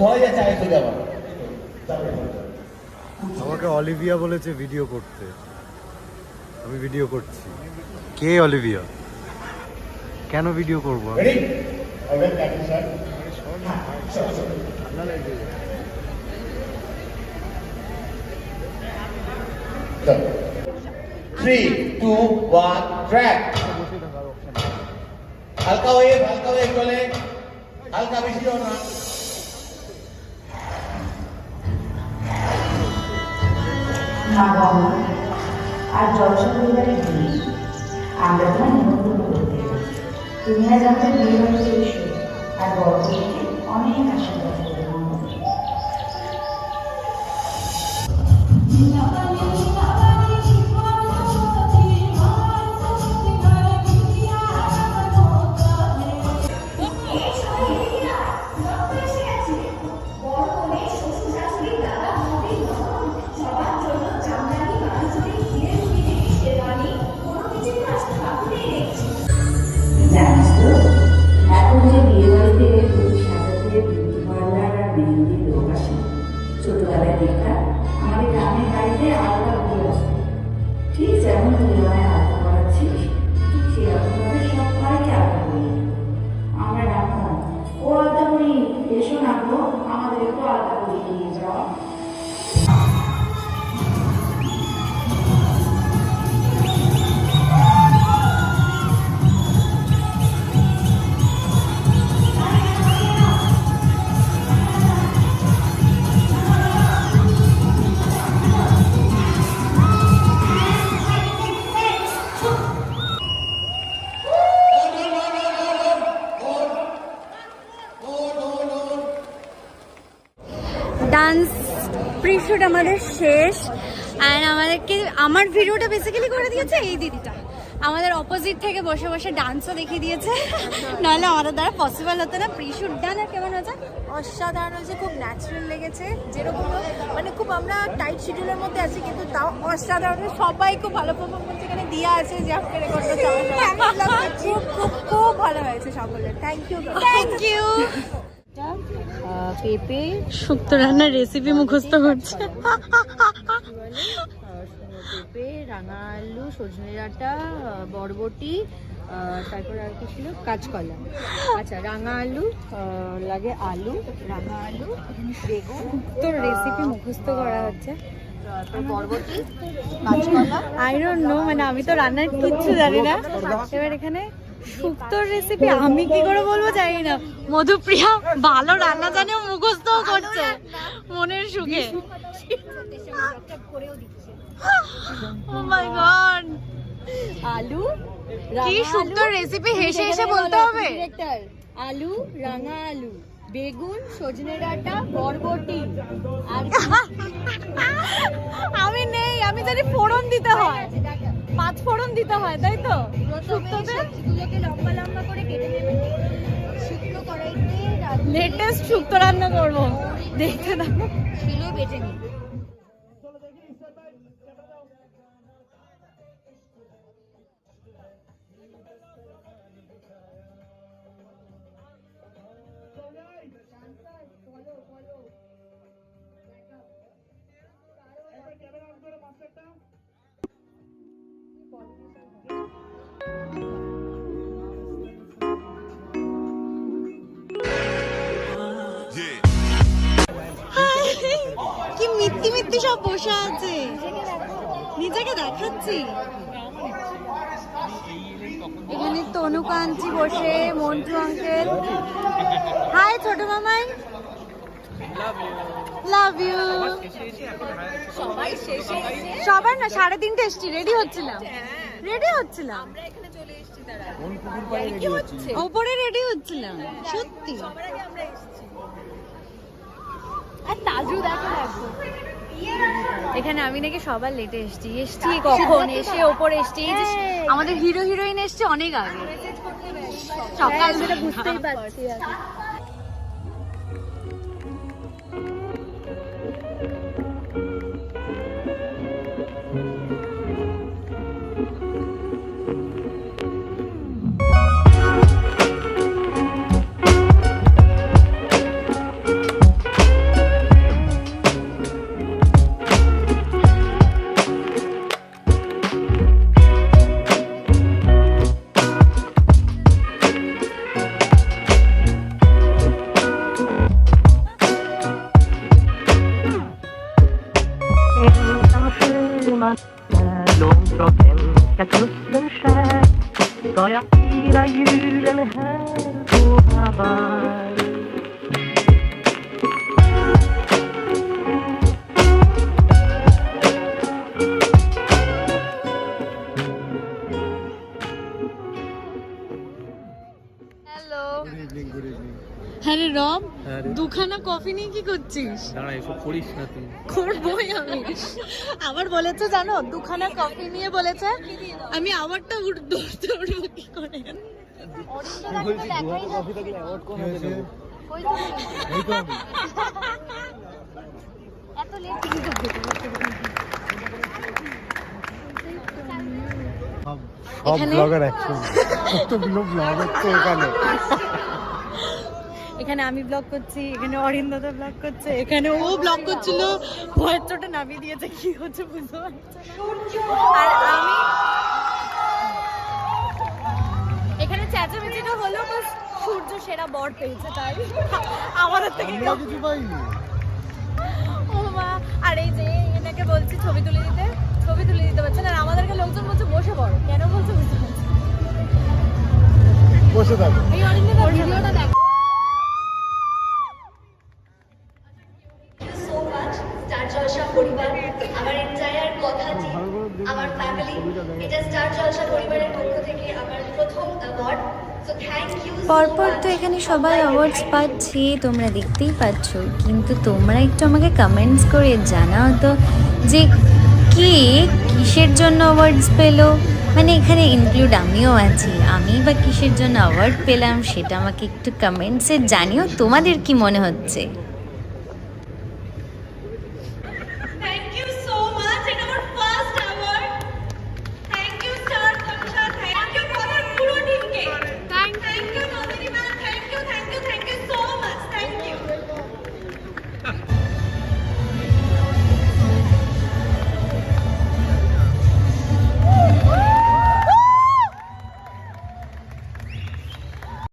ভয় যাচ্ছে আগে চলে যাবার আমাকে অলিভিয়া বলেছে ভিডিও করতে। আমি ভিডিও করছি। কে অলিভিয়া? কেন ভিডিও করব থ্রি টু ওয়ান ট্র্যাক হালকা ওয়েভ হালকা ওয়েভ চলে। হালকা বেশিও না। মা বাবা। আর জলসা পরিবারের আমরা তোমার নিমন্ত্রণ করতে তুমি আজ আমাদের বিয়ে বাড়িতে ডান্স প্রিশুট আমাদের শেষ অ্যান্ড আমাদেরকে আমার ভিডিওটা বেসিক্যালি করে দিয়েছে এই দিদিটা। আমাদের অপোজিট থেকে বসে বসে ডান্সও দেখিয়ে দিয়েছে। নাহলে আমাদের দ্বারা পসিবল হতো না। প্রিশুট ডান আর কেমন হয়েছে? অসাধারণ হয়েছে খুব ন্যাচারাল লেগেছে। যেরকম মানে খুব আমরা টাইট শিডিউলের মধ্যে আছি কিন্তু তাও অসাধারণ। সবাই খুব ভালো পারফর্ম করছে এখানে দিয়া আছে যে আপনি রেকর্ড খুব খুব খুব ভালো হয়েছে সকলের। থ্যাংক ইউ থ্যাংক ইউ পেঁপে শুক্তো রান্নার রেসিপি মুখস্থ করছে। পেঁপে রাঙা আলু সজনে ডাঁটা বরবটি তারপর আর কি ছিল? কাঁচকলা। আচ্ছা রাঙা আলু লাগে আলু রাঙা আলু বেগুন। রেসিপি মুখস্থ করা হচ্ছে। বরবটি কাঁচকলা। আই ডোন্ট নো মানে আমি তো রান্নার কিচ্ছু জানি না। এবার এখানে শুক্তোর রেসিপি আমি কি করে বলব জানি না মধুপ্রিয়া ভালো রান্না জানে মুখস্থ করছে। মনের সুখে। ও মাই গড আলু কি শুক্তোর রেসিপি হেসে হেসে বলতে হবে? আলু রাঙা আলু বেগুন সজনে ডাঁটা বরবটি আর আমি নেই আমি জানি ফোড়ন দিতে হয়। পাঁচ ফোড়ন দিতে হয় তাই তো? শুক্তোতে লম্বা লম্বা করে কেটে নেবেন কড়াইতে লেটেস্ট শুক্তো রান্না করব। দেখতে থাকো শিলে বেটে নিন সব বসে আছে। নিজেকে দেখাচ্ছি। এখানে তনুকা আনছি বসে, মন্টু আঙ্কেল। হাই ছোট মামাই। লাভ ইউ সবার না, সাড়ে তিনটে এসছি রেডি হচ্ছিলাম। রেডি হচ্ছিলাম। ওপরে রেডি হচ্ছিলাম, সত্যি। আর তাজু দেখো। এখানে আমি নাকি সবার লেটে এসছি। এসছি কখন? এসে ওপর এসছি। আমাদের হিরো হিরোইন এসছে অনেক আগে। সকাল সেটা বুঝতেই পারছি sommar eh, långt från svenska kusten skär ska jag fira julen här på Hawaii Hello. Good evening, good evening. Här är Ram. দুখানা কফি নিয়ে কি করছিস? দাঁড়া এসব করিস না তুই। করবোই আমি। আবার বলেছে জানো দুখানা কফি নিয়ে বলেছে আমি আমারটা উঠ- ধরতে উঠবো কি করে? এত লেট সব এখানে- ব্লগার একসঙ্গে। কতগুলো ব্লগ হচ্ছে এখানে। এখানে আমি ব্লগ করছি এখানে অরিন্দদা ব্লগ করছে এখানে ও ব্লগ করছিল। ভয়ের চোটে নামিয়ে দিয়েছে কি হচ্ছে বুঝতে পারছে। আর আমি এখানে চেঁচামেচিটা হলো সূর্য সেরা বর পেয়েছে তাই। আমাদের থেকে কিছু পাইনি। ও মা আর এই যে এনাকে বলছি ছবি তুলে দিতে ছবি তুলে দিতে পারছে না আর আমাদেরকে লোকজন বলছে বসে পড়ো। কেন বলছে বুঝতে পারছি। বসে থাকো। এই অরিন্দদা ভিডিওটা দেখো। স্টার জলসা পরিবার আমার এন্টায়ার কথা আমার ফ্যামিলি এটা স্টার জলসা পরিবারের পক্ষ থেকে আমার প্রথম অ্যাওয়ার্ড পরপর তো এখানে সবাই অ্যাওয়ার্ডস পাচ্ছে তোমরা দেখতেই পাচ্ছ কিন্তু তোমরা একটু আমাকে কমেন্টস করে জানাও তো যে কে কিসের জন্য অ্যাওয়ার্ডস পেল? মানে এখানে ইনক্লুড আমিও আছি আমি বা কিসের জন্য অ্যাওয়ার্ড পেলাম সেটা আমাকে একটু কমেন্টসে জানিও তোমাদের কি মনে হচ্ছে?